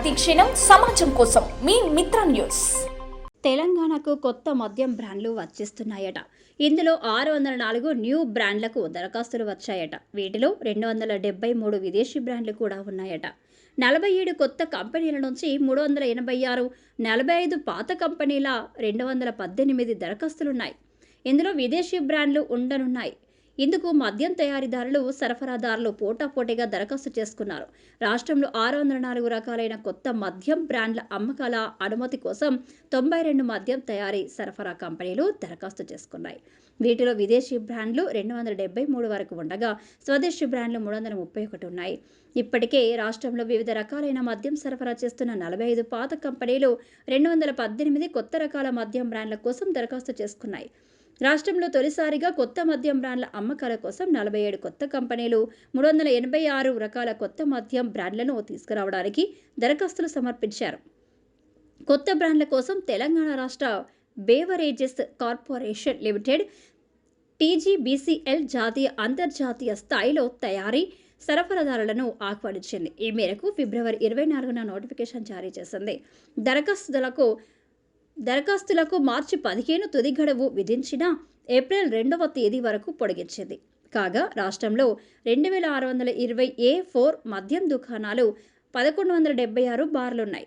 ప్రతిక్షణం సమాజం కోసం మీ మిత్ర న్యూస్. తెలంగాణకు కొత్త మద్యం బ్రాండ్లు వచ్చేస్తున్నాయట. ఇందులో ఆరు వందల నాలుగు న్యూ బ్రాండ్లకు దరఖాస్తులు వచ్చాయట. వీటిలో రెండు వందల డెబ్బై మూడు విదేశీ బ్రాండ్లు కూడా ఉన్నాయట. నలభై ఏడు కొత్త కంపెనీల నుంచి మూడు వందల ఎనభై ఆరు నలభై ఐదు పాత కంపెనీల రెండు వందల పద్దెనిమిది దరఖాస్తులున్నాయి. ఇందులో విదేశీ బ్రాండ్లు ఉండనున్నాయి. ఇందుకు మద్యం తయారీదారులు సరఫరాదారులు పోటాపోటీగా దరఖాస్తు చేసుకున్నారు. రాష్ట్రంలో ఆరు వందల నాలుగు రకాలైన కొత్త మద్యం బ్రాండ్ల అమ్మకాల అనుమతి కోసం తొంభై రెండు మద్యం తయారీ సరఫరా కంపెనీలు దరఖాస్తు చేసుకున్నాయి. వీటిలో విదేశీ బ్రాండ్లు రెండు వందల డెబ్బై మూడు వరకు ఉండగా స్వదేశీ బ్రాండ్లు మూడు వందల ముప్పై ఒకటి ఉన్నాయి. ఇప్పటికే రాష్ట్రంలో వివిధ రకాలైన మద్యం సరఫరా చేస్తున్న నలభై ఐదు పాత కంపెనీలు రెండు వందల పద్దెనిమిది కొత్త రకాల మద్యం బ్రాండ్ల కోసం దరఖాస్తు చేసుకున్నాయి. రాష్ట్రంలో తొలిసారిగా కొత్త మద్యం బ్రాండ్ల అమ్మకాల కోసం నలభై ఏడు కొత్త కంపెనీలు మూడు వందల ఎనభై ఆరు రకాల కొత్త మద్యం బ్రాండ్లను తీసుకురావడానికి దరఖాస్తులు సమర్పించారు. కొత్త బ్రాండ్ల కోసం తెలంగాణ రాష్ట్ర బేవరేజెస్ కార్పొరేషన్ లిమిటెడ్ టీజీబీసీఎల్ జాతీయ అంతర్జాతీయ స్థాయిలో తయారీ సరఫరాదారులను ఆహ్వానించింది. ఈ మేరకు ఫిబ్రవరి ఇరవై నాలుగున నోటిఫికేషన్ జారీ చేసింది. దరఖాస్తులకు దరఖాస్తులకు మార్చి పదిహేను తుది గడువు విధించిన ఏప్రిల్ రెండవ తేదీ వరకు పొడిగించింది. కాగా రాష్ట్రంలో రెండు వేల ఆరు వందల ఇరవై ఏ ఫోర్ మద్యం దుకాణాలు పదకొండు వందల డెబ్బై ఆరు బార్లున్నాయి.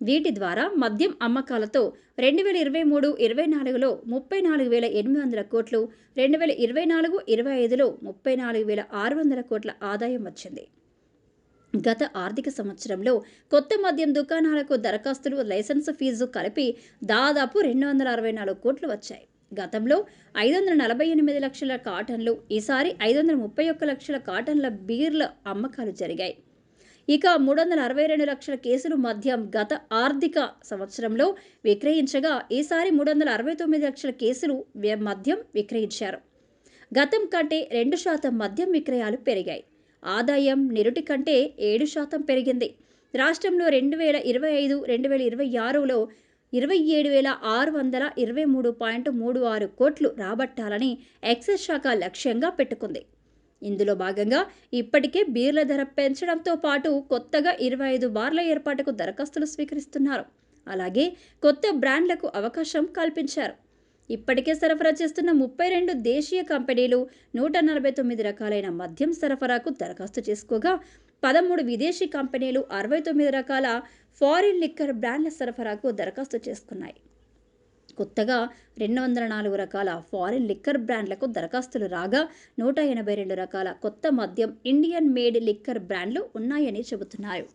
వీటి ద్వారా మద్యం అమ్మకాలతో రెండు వేల ఇరవై మూడు ఇరవై నాలుగులో ముప్పై నాలుగు వేల ఎనిమిది వందల కోట్లు రెండు వేల ఇరవై నాలుగు ఇరవై ఐదులో ముప్పై నాలుగు వేల ఆరు వందల కోట్ల ఆదాయం వచ్చింది. గత ఆర్థిక సంవత్సరంలో కొత్త మద్యం దుకాణాలకు దరఖాస్తులు లైసెన్స్ ఫీజు కలిపి దాదాపు రెండు వందల అరవై నాలుగు కోట్లు వచ్చాయి. గతంలో ఐదు వందల నలభై ఎనిమిది లక్షల కాటన్లు ఈసారి ఐదు వందల ముప్పై ఒక్క లక్షల కాటన్ల బీర్ల అమ్మకాలు జరిగాయి. ఇక మూడు వందల అరవై రెండు లక్షల కేసులు మద్యం గత ఆర్థిక సంవత్సరంలో విక్రయించగా ఈసారి మూడు వందల అరవై తొమ్మిది లక్షల కేసులు మద్యం విక్రయించారు. గతం కంటే రెండు శాతం మద్యం విక్రయాలు పెరిగాయి. ఆదాయం నిరుటి కంటే ఏడు శాతం పెరిగింది. రాష్ట్రంలో రెండు వేల ఇరవై ఐదు రెండు వేల ఇరవై ఆరులో ఇరవై ఏడు వేల ఆరు వందల ఇరవై మూడు పాయింట్ మూడు ఆరు కోట్లు రాబట్టాలని ఎక్సైజ్ శాఖ లక్ష్యంగా పెట్టుకుంది. ఇందులో భాగంగా ఇప్పటికే బీర్ల ధర పెంచడంతో పాటు కొత్తగా ఇరవై ఐదు బార్ల ఏర్పాటుకు దరఖాస్తులు స్వీకరిస్తున్నారు. అలాగే కొత్త బ్రాండ్లకు అవకాశం కల్పించారు. ఇప్పటికే సరఫరా చేస్తున్న ముప్పై రెండు దేశీయ కంపెనీలు నూట నలభై తొమ్మిది రకాలైన మద్యం సరఫరాకు దరఖాస్తు చేసుకోగా పదమూడు విదేశీ కంపెనీలు అరవై తొమ్మిది రకాల ఫారిన్ లిక్కర్ బ్రాండ్ల సరఫరాకు దరఖాస్తు చేసుకున్నాయి. కొత్తగా రెండు వందల నాలుగు రకాల ఫారిన్ లిక్కర్ బ్రాండ్లకు దరఖాస్తులు రాగా నూట ఎనభై రెండు రకాల కొత్త మద్యం ఇండియన్ మేడ్ లిక్కర్ బ్రాండ్లు ఉన్నాయని చెబుతున్నారు.